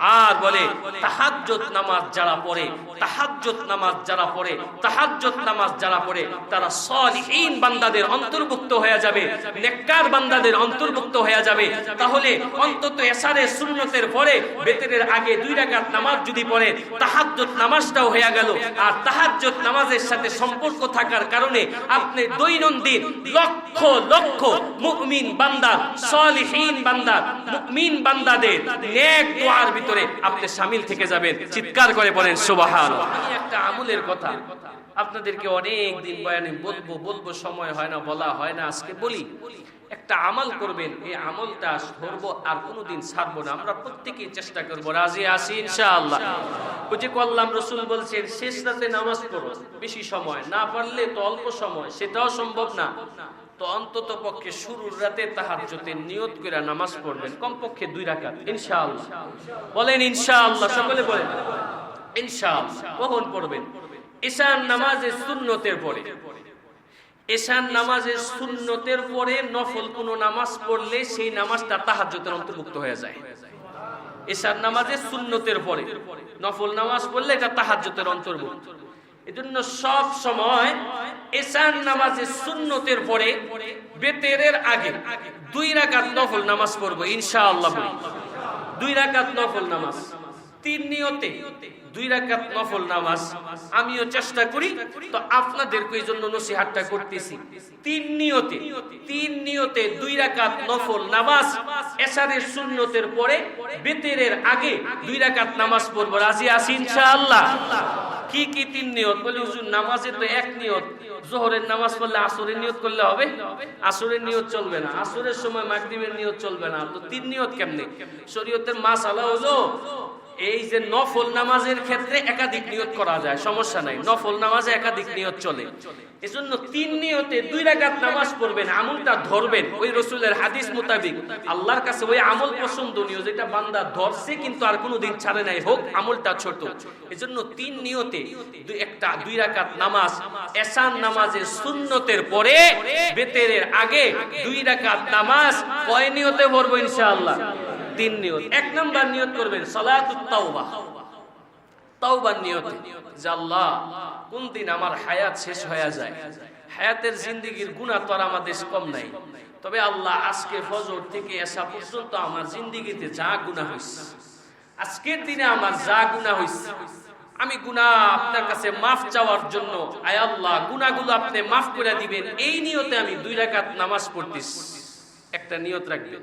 আর বলে তাহাজ্জত নামাজ যারা পড়ে তাহাজ্জত নামাজ যারা পড়ে তাহাজ্জত নামাজ যারা পড়ে, তারা সলিহীন বান্দাদের অন্তর্ভুক্ত হয়ে যাবে, নেককার বান্দাদের অন্তর্ভুক্ত হয়ে যাবে। তাহলে অন্তত এসারে সুন্নতের পরে বেতনের আগে দুই রাকাত নামাজ যদি পড়ে তাহাজ্জত নামাজটাও হয়ে গেল। আর তাহাজ্জত নামাজের সাথে সম্পর্ক থাকার কারণে আপনি দৈনন্দিন লক্ষ লক্ষ মুমিন বান্দার সলিহীন বান্দার মুমিন বান্দাদের নেক দোয়ার ভিতরে আপনি শামিল থেকে যাবেন, চিৎকার করে বলেন সুবহান একটা আমলের কথা। আপনাদেরকে অনেক দিন বয়ানে বলব বলব, সময় হয় না, বলা হয় না, আজকে বলি। একটা আমল করবেন, এই আমলটা ধরবো আর কোনোদিন ছাড়বো না। আমরা প্রত্যেকেই চেষ্টা করব। রাজি আসি ইনশাআল্লাহ? বুঝে করলাম রসুল বলছেন, শেষ রাতে নামাজ পড়ো, বেশি সময়। না পারলে তো অল্প সময়, সেটাও সম্ভব না। তো অন্তত পক্ষে শুরুর রাতে তাহাজ্জুতে নিয়ত করে নামাজ পড়বেন, কমপক্ষে দুই রাকাত, ইনশাআল্লাহ। বলেন ইনশাআল্লাহ, সকলে বলেন, ইনশাআল্লাহ। কখন পড়বেন? ঈশান নামাজে সুন্নতের পরে। ঈশান নামাজের সুন্নতের পরে নফল কোনো নামাজ পড়লে সেই নামাজটা তাহাজ্জুদের অন্তর্ভুক্ত হয়ে যায়। ঈশান নামাজে সুন্নতের পরে। নফল নামাজ পড়লে এটা তাহাজ্জুদের অন্তর্ভুক্ত। এজন্য সব সময় ঈশান নামাজে সুন্নতের পরে বেতেরের আগে দুই রাকাত নফল নামাজ পড়ব, ইনশাআল্লাহ দুই রাকাত নফল নামাজ। তিন নিয়তে দুই রাকাত নফল নামাজ আমিও চেষ্টা করি। তো আপনাদেরকে এই জন্য নসিহাতটা করতেছি। তিন নিয়তে তিন নিয়তে দুই রাকাত নফল নামাজ এশারের সুন্নতের পরে বেতেরের আগে দুই রাকাত নামাজ পড়ব। রাজি আছি ইনশাআল্লাহ? কি কি তিন নিয়ত? বলে, হুজুর নামাজের তো এক নিয়ত। জোহরের নামাজ পড়লে আসরের নিয়ত করলে হবে? আসরের নিয়ত চলবে না। আসরের সময় মাগরিবের নিয়ত চলবে না। তো তিন নিয়ত কেমনে? শরীয়তের মাস আলা হলো এই যে নফল নামাজের ক্ষেত্রে একাধিক নিয়ত করা যায়, সমস্যা নাই। নফল নামাজে একাধিক নিয়ত চলে। এজন্য তিন নিয়তে দুই রাকাত নামাজ পড়বেন, আমলটা ধরবেন। ওই রসুলের হাদিস মোতাবিক। আল্লাহর কাছে ওই আমল পছন্দনীয় যেটা বান্দা ধরছে কিন্তু আর কোনোদিন ছাড়ে নাই। হোক, আমলটা ছোট। এজন্য তিন নিয়তে দুই একটা, দুই রাকাত নামাজ, এসান নামাজের সুন্নতের পরে বেতেরের আগে দুই রাকাত নামাজ, কয় নিয়তে পড়ব ইনশাআল্লাহ? তিন নিয়ত। এক নাম্বার নিয়ত করবেন, সালাতুত তাওবা। তাওবার নিয়তে আল্লাহ, কোন দিন আমার হায়াত শেষ হয়ে যায়। হায়াতের জিন্দিগির গুণা তো আমাদের কম নাই। তবে আল্লাহ আজকে ফজর থেকে আসা পর্যন্ত আমার জিন্দিগিতে যা গুণা হয়েছে আজকের দিনে আমার যা গুণা হয়েছে আমি গুণা আপনার কাছে মাফ চাওয়ার জন্য, আয় আল্লাহ গুণাগুলো আপনি মাফ করে দিবেন। এই নিয়তে আমি দুই রাকাত নামাজ পড়তেছি। একটা নিয়ত রাখবেন।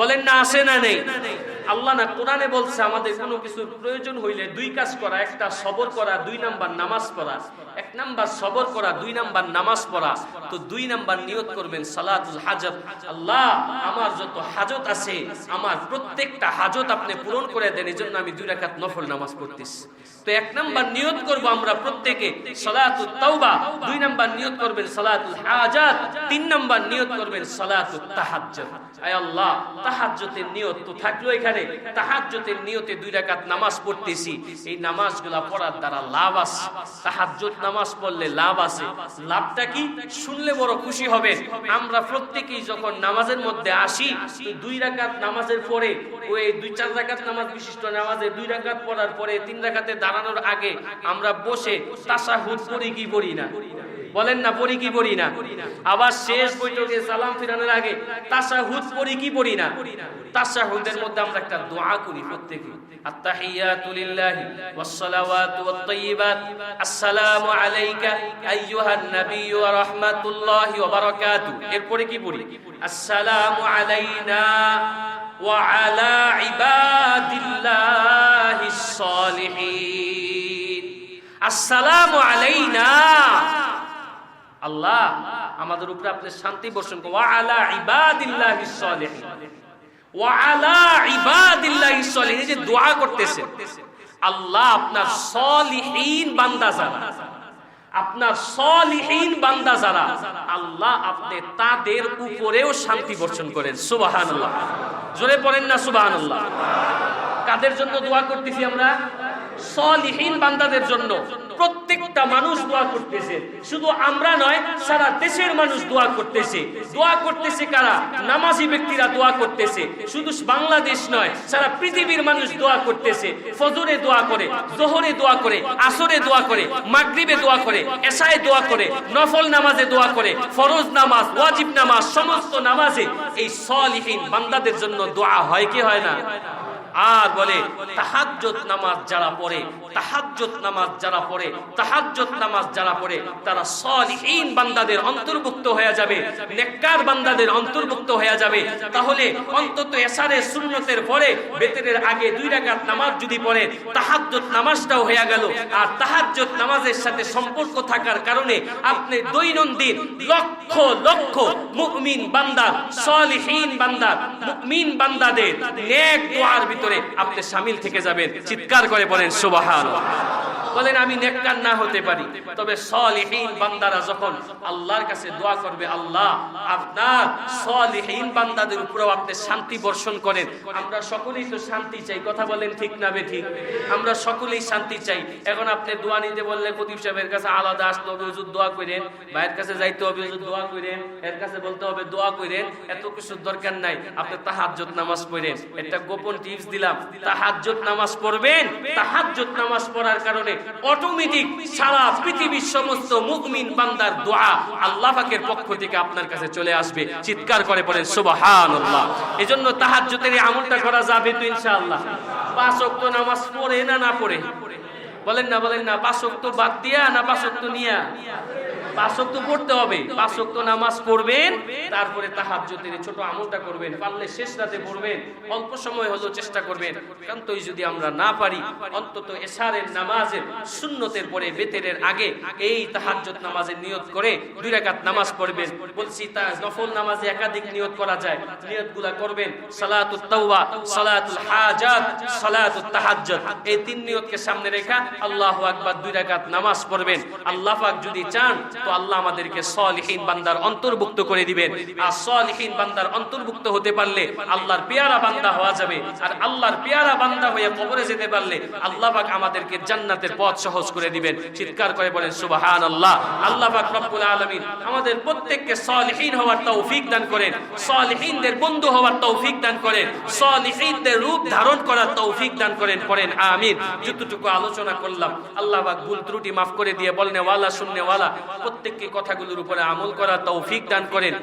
বলেন না আসে না নেই? আল্লাহ না কোরআনে বলছে, আমাদের কোনো কিছুর প্রয়োজন হইলে দুই কাজ করা, একটা সবর করা, দুই নাম্বার নামাজ পড়া। এক নাম্বার সবর করা, দুই নাম্বার নামাজ পড়া। তো দুই নাম্বার নিয়ত করবেন, সালাতুল হাজত। আল্লাহ, আমার যত হাজত আছে, আমার প্রত্যেকটা হাজত আপনি পূরণ করে দেন এই জন্য আমি দুই রাকাত নফল নামাজ পড়তেছি। তো এক নাম্বার নিয়ত করব আমরা প্রত্যেকে, সালাতুত তাওবা। দুই নাম্বার নিয়ত করবেন সালাতুল হাজাত। তিন নাম্বার নিয়ত করবেন সালাতুত তাহাজ্জুদ। আয় আল্লাহ তাহাজ্জুদের নিয়ত তো থাকল এখানে। তাহাজ্জুদের নিয়তে দুই রাকাত নামাজ পড়তেছি। এই নামাজগুলা পড়ার দ্বারা লাভ আছে। তাহাজ্জুদ নামাজ পড়লে লাভ আছে। লাভটা কি? শুনলে বড় খুশি হবেন। আমরা প্রত্যেকেই যখন নামাজের মধ্যে আসি দুই রাকাত নামাজের পরে ওই দুই চার রাকাত নামাজ বিশিষ্ট নামাজে দুই রাকাত পড়ার পরে তিন রাকাতে দাঁড়ানোর আগে আমরা বসে তাশাহুদ পড়ি কি পড়ি না? বলেন না পড়ি কি পড়ি না আবার শেষ বৈঠকে সালাম ফিরানোর আগে তাশাহুদ পড়ি কি পড়ি না তাশাহুদের মধ্যে আমরা একটা দোয়া করি প্রত্যেকে التحيات لله والصلوات والطيبات السلام عليك أيها النبي ورحمة الله وبركاته এরপরে কি পড়ি السلام علينا وعلى عباد الله الصالحين السلام علينا আল্লাহ আমাদের উপরে আপনি শান্তি বর্ষণ করুন। ওয়া আলা ইবাদিল্লাহিস সালিহিন। ওয়া আলা ইবাদিল্লাহিস সালিহিন, এই যে দোয়া করতেছেন আল্লাহ আপনার সলিহীন বান্দা যারা, আপনার সলিহীন বান্দা যারা, আল্লাহ আপনি তাদের উপরেও শান্তি বর্ষণ করেন। সুবহানাল্লাহ। জোরে পড়েন না সুবহানাল্লাহ। কাদের জন্য দোয়া করতেছি আমরা? সলিহীন বান্দাদের জন্য প্রত্যেকটা মানুষ দোয়া করতেছে। শুধু আমরা নয়, সারা দেশের মানুষ দোয়া করতেছে। দোয়া করতেছে কারা? নামাজি ব্যক্তিরা দোয়া করতেছে। শুধু বাংলাদেশ নয়, সারা পৃথিবীর মানুষ দোয়া করতেছে। ফজরে দোয়া করে, জোহরে দোয়া করে, আসরে দোয়া করে, মাগরিবে দোয়া করে, এশায় দোয়া করে, নফল নামাজে দোয়া করে, ফরজ নামাজ, ওয়াজিব নামাজ, সমস্ত নামাজে এই সলিহীন বান্দাদের জন্য দোয়া হয় কি হয় না? আর বলে তাহাজ্জত নামাজ যারা পড়ে তাহাজ্জত নামাজ যারা পড়ে তাহাজ্জত নামাজ যারা পড়ে, তারা সলিহীন বান্দাদের অন্তর্ভুক্ত হয়ে যাবে, নেককার বান্দাদের অন্তর্ভুক্ত হয়ে যাবে। তাহলে অন্তত এসারে সুন্নতের পরে বেতনের আগে দুই রাকাত নামাজ যদি পড়ে তাহাজ্জত নামাজটাও হয়ে গেল। আর তাহাজ্জত নামাজের সাথে সম্পর্ক থাকার কারণে আপনি দৈনন্দিন লক্ষ লক্ষ মুমিন বান্দার সলিহীন বান্দা, মুমিন বান্দাদের নেক দোয়ার ভিতরে আপনি সামিল থেকে যাবেন। চিৎকার করে বলেন সুবহান বলেন, আমি নেককার না হতে পারি। তবে সলিহীন বান্দারা যখন আল্লাহর কাছে দোয়া করবে, আল্লাহ, আপনার সলিহীন বান্দাদের উপরেও আপনি শান্তি বর্ষণ করেন। আমরা সকলেই তো শান্তি চাই, কথা বলেন ঠিক না ঠিক আমরা সকলেই শান্তি চাই। এখন আপনি দোয়া নিতে বললে প্রদীপ সাহেবের কাছে আলাদা আসতে হবে হুজুর দোয়া করেন। ভাইয়ের কাছে যাইতে হবে হুজুর দোয়া করেন। এর কাছে বলতে হবে, দোয়া করেন। এত কিছুর দরকার নাই, আপনি তাহাজ্জুদ নামাজ পড়েন। একটা গোপন টিপস দিলাম, তাহাজ্জুদ নামাজ পড়বেন? তাহাজ্জুদ নামাজ পড়ার কারণে অটোমেটিক সারা পৃথিবীর সমস্ত মুকমিন বান্দার দোয়া আল্লাহ পক্ষ থেকে আপনার কাছে চলে আসবে। চিৎকার করে বলেন পড়েন এই এজন্য তাহাজ্জুদের এই আমলটা করা যাবে তো ইনশাআল্লাহ। পাঁচ ওয়াক্ত নামাজ পড়ে না না পড়ে? বলেন না বলেন না, পাঁচ ওয়াক্ত বাদ দিয়া না পাঁচ ওয়াক্ত নিয়া? পাঁচ ওয়াক্ত পড়তে হবে। পাঁচ ওয়াক্ত নামাজ পড়বেন, তারপরে তাহাজ্জুদের ছোট আমলটা করবেন, পারলে শেষ রাতে পড়বেন, অল্প সময় চেষ্টা করবেন। যদি আমরা না পারি, অন্তত নামাজের পরে বেতেরের আগে এই তাহাজ্জুদ নামাজের নিয়ত করে দুই নামাজ পড়বেন। বলছি, তা নফল নামাজে একাধিক করা যায়। করবেন তাওবা, সালাতুল হাজাত এই তিন সামনে রেখা আল্লাহু আকবার দুই রাকাত নামাজ পড়বেন। আল্লাহ পাক যদি চান তো আল্লাহ আমাদেরকে সলিহীন বান্দার অন্তর্ভুক্ত করে দিবেন। আর সলিহীন বান্দার অন্তর্ভুক্ত হতে পারলে আল্লাহর পেয়ারা বান্দা হওয়া যাবে। আর আল্লাহর পেয়ারা বান্দা হয়ে কবরে যেতে পারলে আল্লাহ পাক আমাদেরকে জান্নাতের পথ সহজ করে দিবেন। চিৎকার করে বলেন, সুবহানাল্লাহ। আল্লাহ পাক রব্বুল আলামিন আমাদের প্রত্যেককে সলিহীন হওয়ার তৌফিক দান করেন। সলিহীনদের বন্ধু হওয়ার তৌফিক দান করেন। সলিহীনদের রূপ ধারণ করার তৌফিক দান করেন। পড়েন, আমিন। যতটুকু আলোচনা করলাম, আল্লাহ পাক ভুল ত্রুটি মাফ করে দিয়ে বলনে, ওয়ালা, শূন্য, ওয়ালা। প্রত্যেককে কথাগুলোর উপরে আমল করা তৌফিক দান করেন।